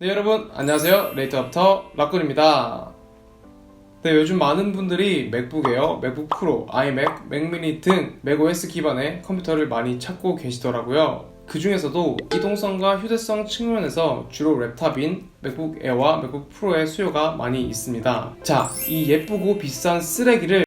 네 여러분 안녕하세요. 레이트업터 락군입니다. 네 요즘 많은 분들이 맥북 에어, 맥북 프로, 아이맥, 맥미니 등 맥OS 기반의 컴퓨터를 많이 찾고 계시더라고요. 그 중에서도 이동성과 휴대성 측면에서 주로 랩탑인 맥북 에어와 맥북 프로의 수요가 많이 있습니다. 자 이 예쁘고 비싼 쓰레기를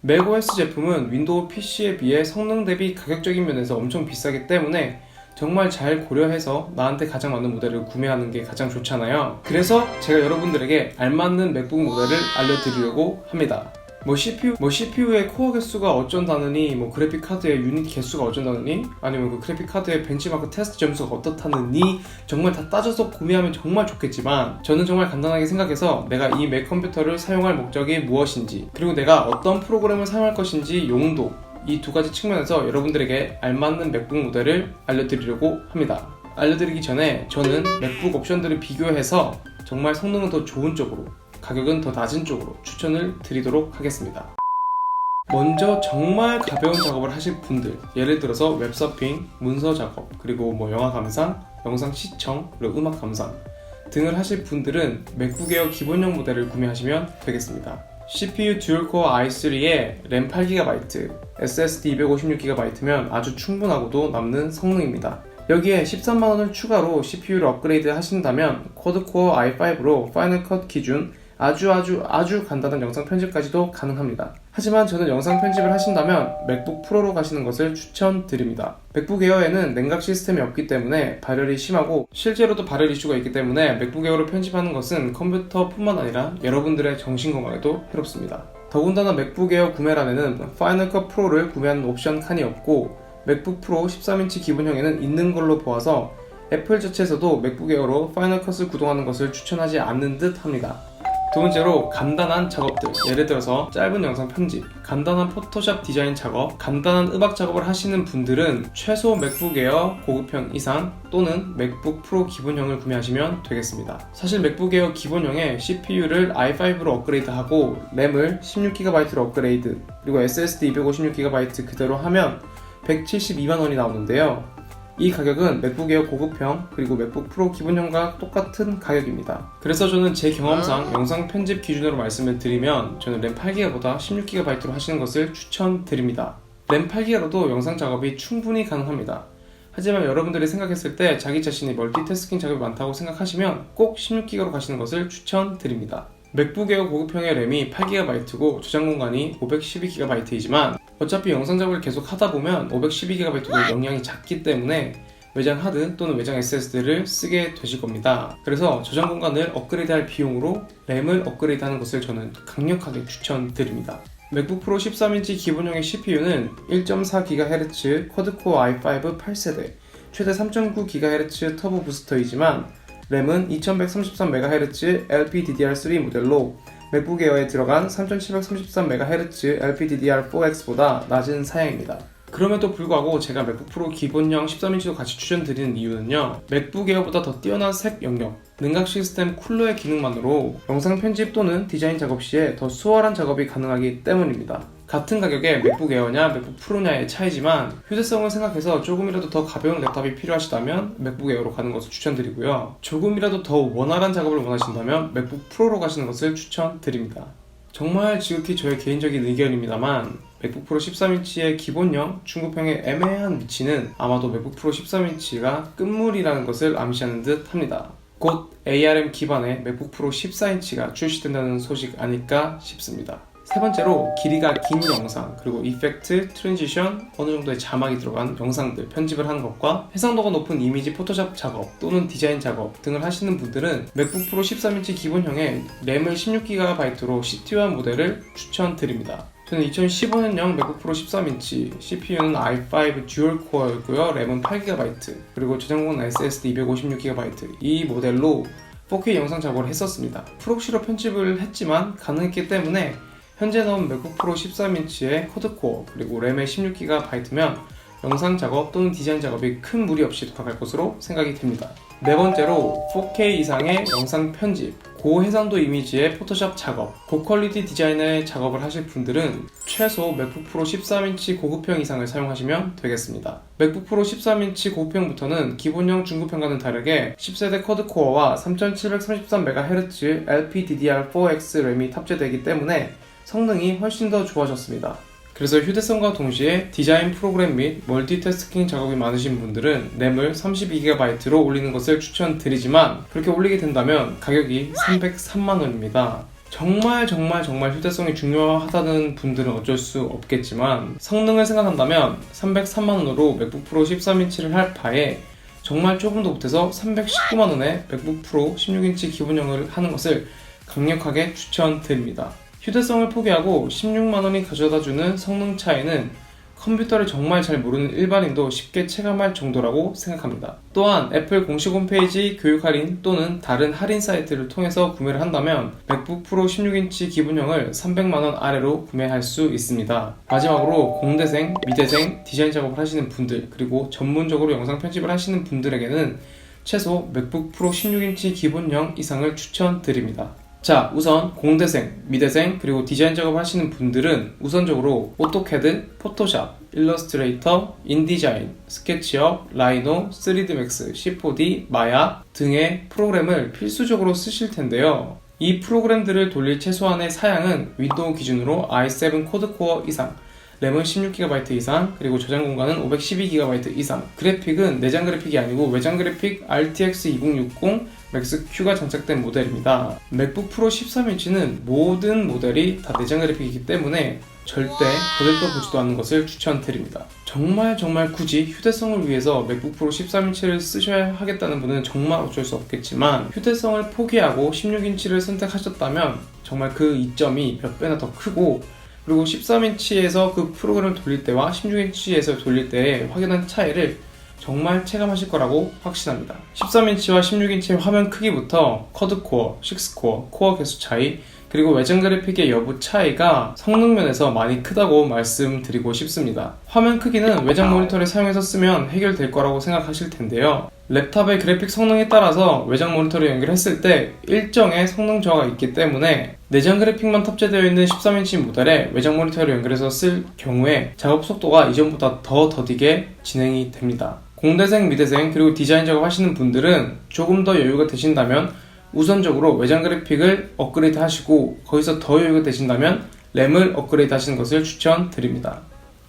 맥OS 제품은 윈도우 PC에 비해 성능 대비 가격적인 면에서 엄청 비싸기 때문에 정말 잘 고려해서 나한테 가장 맞는 모델을 구매하는 게 가장 좋잖아요. 그래서 제가 여러분들에게 알맞는 맥북 모델을 알려드리려고 합니다. 뭐 CPU, 뭐 CPU의 코어 개수가 어쩐다느니, 뭐 그래픽 카드의 유닛 개수가 어쩐다느니, 아니면 그 그래픽 카드의 벤치마크 테스트 점수가 어떻다느니, 정말 다 따져서 구매하면 정말 좋겠지만, 저는 정말 간단하게 생각해서 내가 이 맥 컴퓨터를 사용할 목적이 무엇인지, 그리고 내가 어떤 프로그램을 사용할 것인지 용도, 이 두 가지 측면에서 여러분들에게 알맞는 맥북 모델을 알려드리려고 합니다. 알려드리기 전에 저는 맥북 옵션들을 비교해서 정말 성능은 더 좋은 쪽으로 가격은 더 낮은 쪽으로 추천을 드리도록 하겠습니다. 먼저 정말 가벼운 작업을 하실 분들, 예를 들어서 웹서핑, 문서 작업, 그리고 뭐 영화 감상, 영상 시청, 그리고 음악 감상 등을 하실 분들은 맥북 에어 기본형 모델을 구매하시면 되겠습니다. CPU 듀얼코어 i3에 램 8GB, SSD 256GB면 아주 충분하고도 남는 성능입니다. 여기에 13만원을 추가로 CPU를 업그레이드 하신다면 쿼드코어 i5로 파이널 컷 기준 아주 아주 아주 간단한 영상 편집까지도 가능합니다. 하지만 저는 영상 편집을 하신다면 맥북 프로로 가시는 것을 추천드립니다. 맥북 에어에는 냉각 시스템이 없기 때문에 발열이 심하고 실제로도 발열 이슈가 있기 때문에 맥북 에어로 편집하는 것은 컴퓨터뿐만 아니라 여러분들의 정신 건강에도 해롭습니다. 더군다나 맥북 에어 구매란에는 파이널 컷 프로를 구매하는 옵션 칸이 없고 맥북 프로 13인치 기본형에는 있는 걸로 보아서 애플 자체에서도 맥북 에어로 파이널 컷을 구동하는 것을 추천하지 않는 듯 합니다. 두 번째로 간단한 작업들. 예를 들어서 짧은 영상 편집 간단한 포토샵 디자인 작업 간단한 음악 작업을 하시는 분들은 최소 맥북 에어 고급형 이상 또는 맥북 프로 기본형을 구매하시면 되겠습니다. 사실 맥북 에어 기본형에 CPU를 i5로 업그레이드하고 램을 16GB로 업그레이드 그리고 SSD 256GB 그대로 하면 172만 원이 나오는데요 이 가격은 맥북 에어 고급형 그리고 맥북 프로 기본형과 똑같은 가격입니다. 그래서 저는 제 경험상 영상 편집 기준으로 말씀을 드리면 저는 램 8기가보다 16GB로 하시는 것을 추천드립니다. 램 8기가로도 영상 작업이 충분히 가능합니다. 하지만 여러분들이 생각했을 때 자기 자신이 멀티태스킹 작업이 많다고 생각하시면 꼭 16기가로 가시는 것을 추천드립니다. 맥북 에어 고급형의 램이 8GB고 저장 공간이 512GB이지만 어차피 영상 작업을 계속 하다 보면 512GB도 용량이 작기 때문에 외장 하드 또는 외장 SSD를 쓰게 되실 겁니다. 그래서 저장 공간을 업그레이드할 비용으로 램을 업그레이드하는 것을 저는 강력하게 추천드립니다. 맥북 프로 13인치 기본형의 CPU는 1.4GHz 쿼드코어 i5 8세대, 최대 3.9GHz 터보 부스터이지만 램은 2133MHz LPDDR3 모델로 맥북 에어에 들어간 3733MHz LPDDR4X보다 낮은 사양입니다. 그럼에도 불구하고 제가 맥북 프로 기본형 13인치도 같이 추천드리는 이유는요. 맥북 에어보다 더 뛰어난 색 영역, 능각 시스템 쿨러의 기능만으로 영상 편집 또는 디자인 작업 시에 더 수월한 작업이 가능하기 때문입니다. 같은 가격에 맥북 에어냐 맥북 프로냐의 차이지만 휴대성을 생각해서 조금이라도 더 가벼운 랩탑이 필요하시다면 맥북 에어로 가는 것을 추천드리고요. 조금이라도 더 원활한 작업을 원하신다면 맥북 프로로 가시는 것을 추천드립니다. 정말 지극히 저의 개인적인 의견입니다만 맥북 프로 13인치의 기본형 중급형의 애매한 위치는 아마도 맥북 프로 13인치가 끝물이라는 것을 암시하는 듯 합니다. 곧 ARM 기반의 맥북 프로 14인치가 출시된다는 소식 아닐까 싶습니다. 세 번째로 길이가 긴 영상 그리고 이펙트, 트랜지션, 어느 정도의 자막이 들어간 영상들 편집을 하는 것과 해상도가 높은 이미지 포토샵 작업 또는 디자인 작업 등을 하시는 분들은 맥북 프로 13인치 기본형에 램을 16GB로 CT1 모델을 추천드립니다. 저는 2015년형 맥북 프로 13인치, CPU는 i5 듀얼 코어였고요. 램은 8GB, 그리고 저장 공간 SSD 256GB 이 모델로 4K 영상 작업을 했었습니다. 프록시로 편집을 했지만 가능했기 때문에 현재 나온 맥북 프로 13인치의 쿼드코어 그리고 램의 16GB면 영상 작업 또는 디자인 작업이 큰 무리 없이 돌아갈 것으로 생각이 됩니다. 네 번째로 4K 이상의 영상 편집, 고해상도 이미지의 포토샵 작업, 고퀄리티 디자인의 작업을 하실 분들은 최소 맥북 프로 13인치 고급형 이상을 사용하시면 되겠습니다. 맥북 프로 13인치 고급형부터는 기본형 중급형과는 다르게 10세대 쿼드코어와 3733MHz LPDDR4X 램이 탑재되기 때문에 성능이 훨씬 더 좋아졌습니다. 그래서 휴대성과 동시에 디자인 프로그램 및 멀티태스킹 작업이 많으신 분들은 램을 32GB로 올리는 것을 추천드리지만 그렇게 올리게 된다면 가격이 303만원입니다. 정말 정말 정말 휴대성이 중요하다는 분들은 어쩔 수 없겠지만 성능을 생각한다면 303만원으로 맥북 프로 13인치를 할 바에 정말 조금 더 못해서 319만원에 맥북 프로 16인치 기본형을 하는 것을 강력하게 추천드립니다. 휴대성을 포기하고 16만원이 가져다주는 성능 차이는 컴퓨터를 정말 잘 모르는 일반인도 쉽게 체감할 정도라고 생각합니다. 또한 애플 공식 홈페이지 교육 할인 또는 다른 할인 사이트를 통해서 구매를 한다면 맥북 프로 16인치 기본형을 300만원 아래로 구매할 수 있습니다. 마지막으로 공대생, 미대생, 디자인 작업을 하시는 분들 그리고 전문적으로 영상 편집을 하시는 분들에게는 최소 맥북 프로 16인치 기본형 이상을 추천드립니다. 자, 우선 공대생, 미대생, 그리고 디자인 작업 하시는 분들은 우선적으로 오토캐드, 포토샵, 일러스트레이터, 인디자인, 스케치업, 라이노, 3드 맥스, C4D, 마야 등의 프로그램을 필수적으로 쓰실 텐데요. 이 프로그램들을 돌릴 최소한의 사양은 윈도우 기준으로 i7 코드코어 이상, 램은 16GB 이상, 그리고 저장 공간은 512GB 이상. 그래픽은 내장 그래픽이 아니고 외장 그래픽 RTX 2060 맥스 Q가 장착된 모델입니다. 맥북 프로 13인치는 모든 모델이 다 내장 그래픽이기 때문에 절대 거들떠 보지도 않는 것을 추천드립니다. 정말 정말 굳이 휴대성을 위해서 맥북 프로 13인치를 쓰셔야 하겠다는 분은 정말 어쩔 수 없겠지만 휴대성을 포기하고 16인치를 선택하셨다면 정말 그 이점이 몇 배나 더 크고 그리고 13인치에서 그 프로그램을 돌릴 때와 16인치에서 돌릴 때의 확연한 차이를 정말 체감하실 거라고 확신합니다. 13인치와 16인치의 화면 크기부터 쿼드코어, 6코어, 코어 개수 차이, 그리고 외장 그래픽의 여부 차이가 성능 면에서 많이 크다고 말씀드리고 싶습니다. 화면 크기는 외장 모니터를 사용해서 쓰면 해결될 거라고 생각하실 텐데요. 랩탑의 그래픽 성능에 따라서 외장 모니터를 연결했을 때 일정의 성능 저하가 있기 때문에 내장 그래픽만 탑재되어 있는 13인치 모델에 외장 모니터를 연결해서 쓸 경우에 작업 속도가 이전보다 더 더디게 진행이 됩니다. 공대생, 미대생, 그리고 디자인 작업 하시는 분들은 조금 더 여유가 되신다면 우선적으로 외장 그래픽을 업그레이드 하시고 거기서 더 여유가 되신다면 램을 업그레이드 하시는 것을 추천드립니다.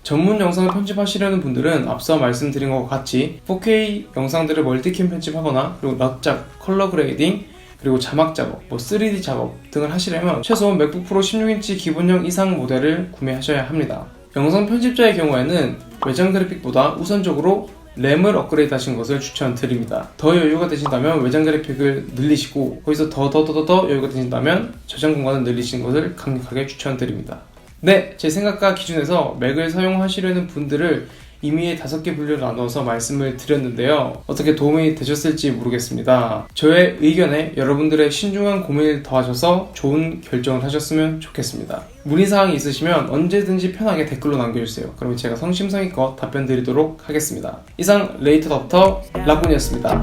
전문 영상을 편집하시려는 분들은 앞서 말씀드린 것과 같이 4K 영상들을 멀티캠 편집하거나 그리고 납작, 컬러 그레이딩, 그리고 자막 작업, 뭐 3D 작업 등을 하시려면 최소 맥북 프로 16인치 기본형 이상 모델을 구매하셔야 합니다. 영상 편집자의 경우에는 외장 그래픽보다 우선적으로 램을 업그레이드 하신 것을 추천드립니다. 더 여유가 되신다면 외장 그래픽을 늘리시고 거기서 더 더 더더 여유가 되신다면 저장 공간을 늘리시는 것을 강력하게 추천드립니다. 네, 제 생각과 기준에서 맥을 사용하시려는 분들을 임의의 다섯 개 분류를 나눠서 말씀을 드렸는데요. 어떻게 도움이 되셨을지 모르겠습니다. 저의 의견에 여러분들의 신중한 고민을 더하셔서 좋은 결정을 하셨으면 좋겠습니다. 문의사항이 있으시면 언제든지 편하게 댓글로 남겨주세요. 그러면 제가 성심성의껏 답변 드리도록 하겠습니다. 이상 레이터 닥터 라군이었습니다.